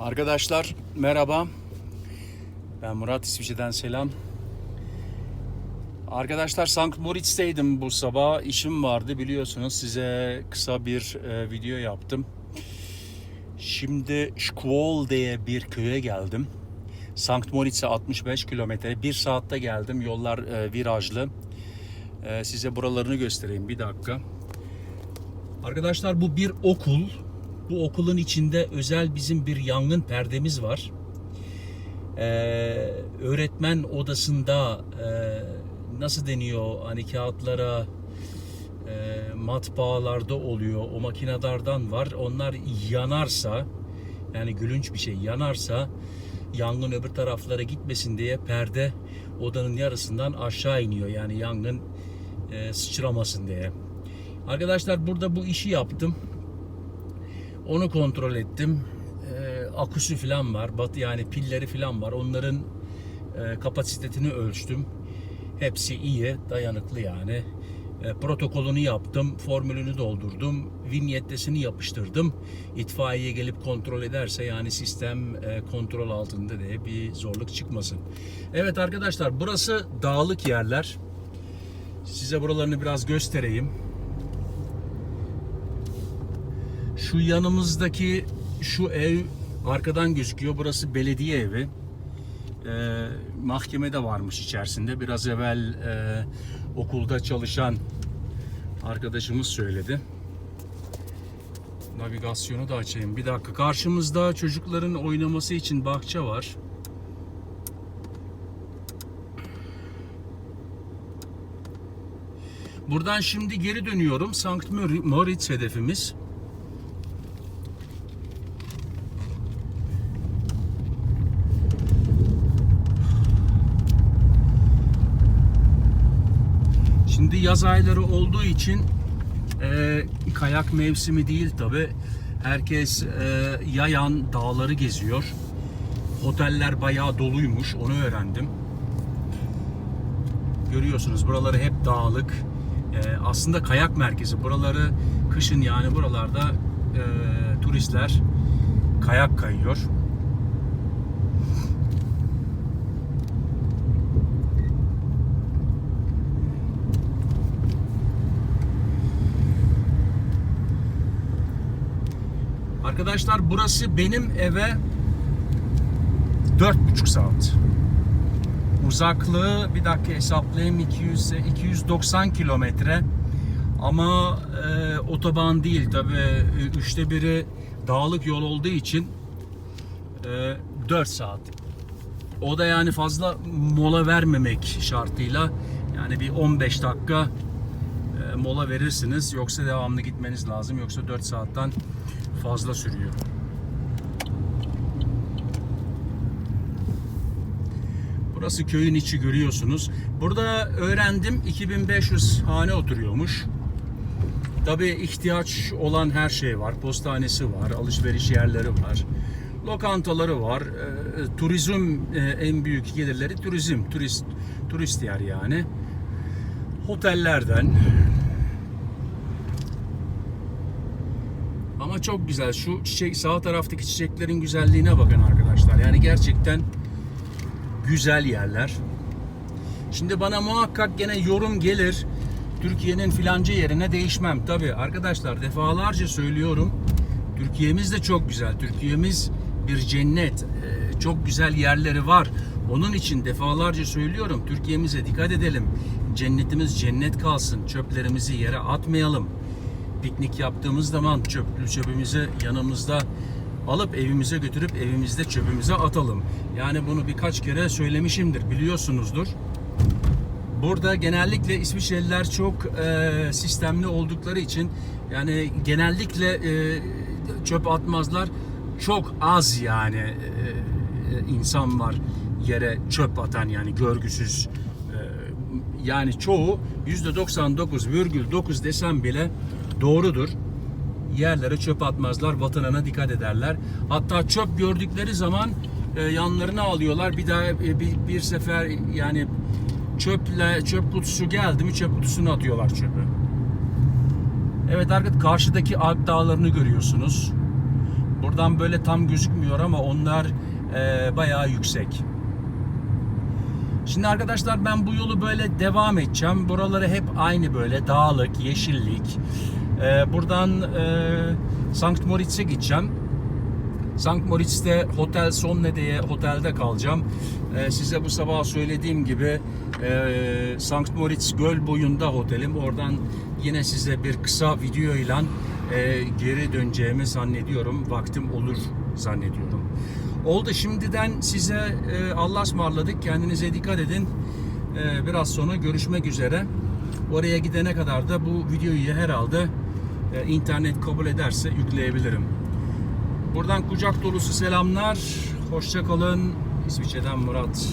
Arkadaşlar merhaba. Ben Murat İsviçre'den selam. Arkadaşlar Sankt Moritz'teydim bu sabah. İşim vardı biliyorsunuz. Size kısa bir e, video yaptım. Şimdi Schwol diye bir köye geldim. Sankt Moritz'e 65 kilometre. Bir saatte geldim. Yollar e, virajlı. E, size buralarını göstereyim bir dakika. Arkadaşlar bu bir okul. Bu okulun içinde özel bizim bir yangın perdemiz var. Ee, öğretmen odasında e, nasıl deniyor hani kağıtlara e, matbaalarda oluyor o makinelerden var onlar yanarsa yani gülünç bir şey yanarsa yangın öbür taraflara gitmesin diye perde odanın yarısından aşağı iniyor yani yangın e, sıçramasın diye. Arkadaşlar burada bu işi yaptım. Onu kontrol ettim. Ee, aküsü falan var. Bat yani pilleri falan var. Onların e, kapasitesini ölçtüm. Hepsi iyi, dayanıklı yani. E, protokolünü yaptım, formülünü doldurdum, vinyettesini yapıştırdım. İtfaiye gelip kontrol ederse yani sistem e, kontrol altında diye bir zorluk çıkmasın. Evet arkadaşlar burası dağlık yerler. Size buralarını biraz göstereyim. Şu yanımızdaki şu ev arkadan gözüküyor. Burası belediye evi. Ee, mahkeme de varmış içerisinde. Biraz evvel e, okulda çalışan arkadaşımız söyledi. Navigasyonu da açayım. Bir dakika. Karşımızda çocukların oynaması için bahçe var. Buradan şimdi geri dönüyorum. Sankt Moritz hedefimiz. Şimdi yaz ayları olduğu için e, kayak mevsimi değil tabi. Herkes e, yayan dağları geziyor. Oteller bayağı doluymuş onu öğrendim. Görüyorsunuz buraları hep dağlık. E, aslında kayak merkezi. Buraları kışın yani buralarda e, turistler kayak kayıyor. Arkadaşlar burası benim eve 4,5 saat. Uzaklığı bir dakika hesaplayayım 200 290 kilometre. Ama e, otoban değil tabi üçte biri dağlık yol olduğu için e, 4 saat. O da yani fazla mola vermemek şartıyla yani bir 15 dakika e, mola verirsiniz yoksa devamlı gitmeniz lazım yoksa 4 saatten fazla sürüyor. Burası köyün içi görüyorsunuz. Burada öğrendim 2500 hane oturuyormuş. Tabi ihtiyaç olan her şey var. Postanesi var, alışveriş yerleri var. Lokantaları var. E, turizm e, en büyük gelirleri turizm. Turist turist yer yani. Otellerden, Ama çok güzel. Şu çiçek sağ taraftaki çiçeklerin güzelliğine bakın arkadaşlar. Yani gerçekten güzel yerler. Şimdi bana muhakkak gene yorum gelir. Türkiye'nin filanca yerine değişmem. Tabi arkadaşlar defalarca söylüyorum. Türkiye'miz de çok güzel. Türkiye'miz bir cennet. Ee, çok güzel yerleri var. Onun için defalarca söylüyorum. Türkiye'mize dikkat edelim. Cennetimiz cennet kalsın. Çöplerimizi yere atmayalım piknik yaptığımız zaman çöplü çöpümüzü yanımızda alıp evimize götürüp evimizde çöpümüze atalım. Yani bunu birkaç kere söylemişimdir biliyorsunuzdur. Burada genellikle İsviçreliler çok e, sistemli oldukları için yani genellikle e, çöp atmazlar. Çok az yani e, e, insan var yere çöp atan yani görgüsüz. Yani çoğu %99,9 desem bile doğrudur. Yerlere çöp atmazlar, vatanına dikkat ederler. Hatta çöp gördükleri zaman e, yanlarına alıyorlar. Bir daha e, bir, bir sefer yani çöple çöp kutusu geldi mi çöp kutusunu atıyorlar çöpü. Evet arkadaşlar karşıdaki Alp dağlarını görüyorsunuz. Buradan böyle tam gözükmüyor ama onlar e, bayağı yüksek. Şimdi arkadaşlar ben bu yolu böyle devam edeceğim. Buraları hep aynı böyle dağlık, yeşillik. Ee, buradan e, Sankt Moritz'e gideceğim. Sankt Moritz'te Hotel Sonne diye otelde kalacağım. Ee, size bu sabah söylediğim gibi e, Sankt Moritz göl boyunda otelim. Oradan yine size bir kısa videoyla e, geri döneceğimi zannediyorum. Vaktim olur zannediyorum. Oldu şimdiden size e, Allah'a ısmarladık. Kendinize dikkat edin. E, biraz sonra görüşmek üzere. Oraya gidene kadar da bu videoyu herhalde e, internet kabul ederse yükleyebilirim. Buradan kucak dolusu selamlar. Hoşça kalın. İsviçre'den Murat.